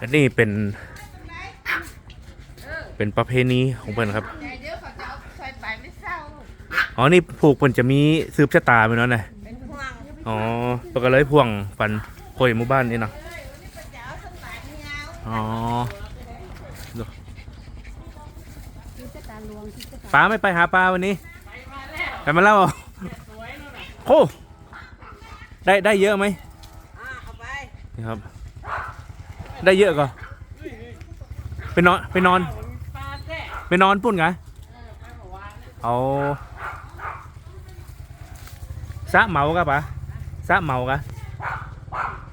อันนี้เป็นเป็นประเพณีของเพิ่นครับใจเดี๋ยวเขาจะเอาใส่ไปไม่เศร้าลูกอ๋อ นี่ผูกเพิ่นจะมีสืบชะตาไปเนาะนะเป็นห่วงอ๋อเพิ่นก็เลยพ่วงปันโคยหมู่บ้านนี่เนาะเอ้ยวันนี้เป็นจะเอาสักหลายเงาอ๋อที่จะตาลวงที่จะตาป้าไม่ไปหาปลาวันนี้ ไปมาแล้วเหรอโอ้ได้ได้เยอะไหมนี่ครับ ได้เยอะก็ไปนอนไปนอนไปนอนปุ่นไงเอาซะเหมากะปะซะเหมากะ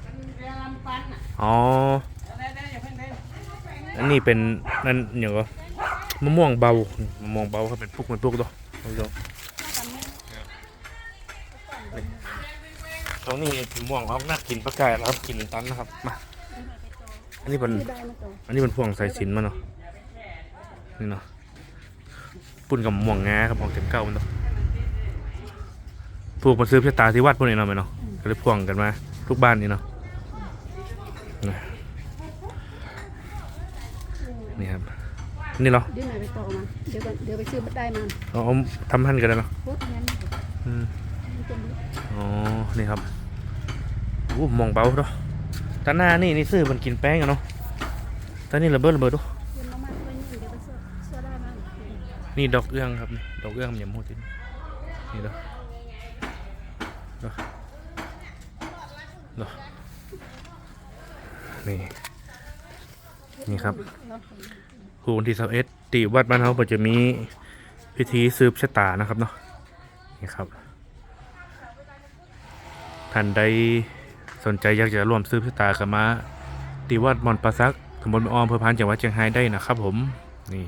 มันเรือลำปันอะอ๋ออันนี้เป็นนั่นอย่างก็มะม่วงเบามะม่วงเบาครับเป็นพวกเป็นพวกตัวเอาดู ตรงนี้มะม่วงออกน่ากินปลากายแล้วครับกินตันนะครับมาอันนี้เป็นที่ได้มาตัวอันนี้เป็นพวงสายสิญจนมาเนาะนี่เนาะปุ่นกับมะม่วงงาครับของเต็มเก้ามันเนาะพวกมาซื้อเพชรตาที่วัดพวกนี้เนาะไหมเนาะก็เลยพวงกันมาทุกบ้านนี่เนาะนะนี่ครับนี่เหรอเดี๋ยวไหนไปต่อมาเดี๋ยวก่อนเดี๋ยวไปซื้อได้มาเอาเอาทำหั่นกันเลยเนาะพวกนั้น อ๋อ นี่ครับโอ้มองเบาเนาะตาหน้านี่นี่ซื้อมันกินแป้งอะเนาะตานี่ระเบิดระเบิดดูเดี๋ยวมามาตัวนี้เดี๋ยวไปซื้อซื้อได้มานี่ดอกเอื้องครับนี่ดอกเอื้องมันยำโหดที่นี่นี่เด้อเด้อเด้อนี่ นี่ครับคูวันที่สิบเอ็ดตีวัดบ้านเขาก็จะมีพิธีสืบชะตานะครับเนาะนี่ครับ ท่านใดสนใจอยากจะร่วมซื้อพิตากับมาตีวัดมอนปราซักตำบลแม่ออมอำเภอพานจังหวัดเชียงรายได้นะครับผมนี่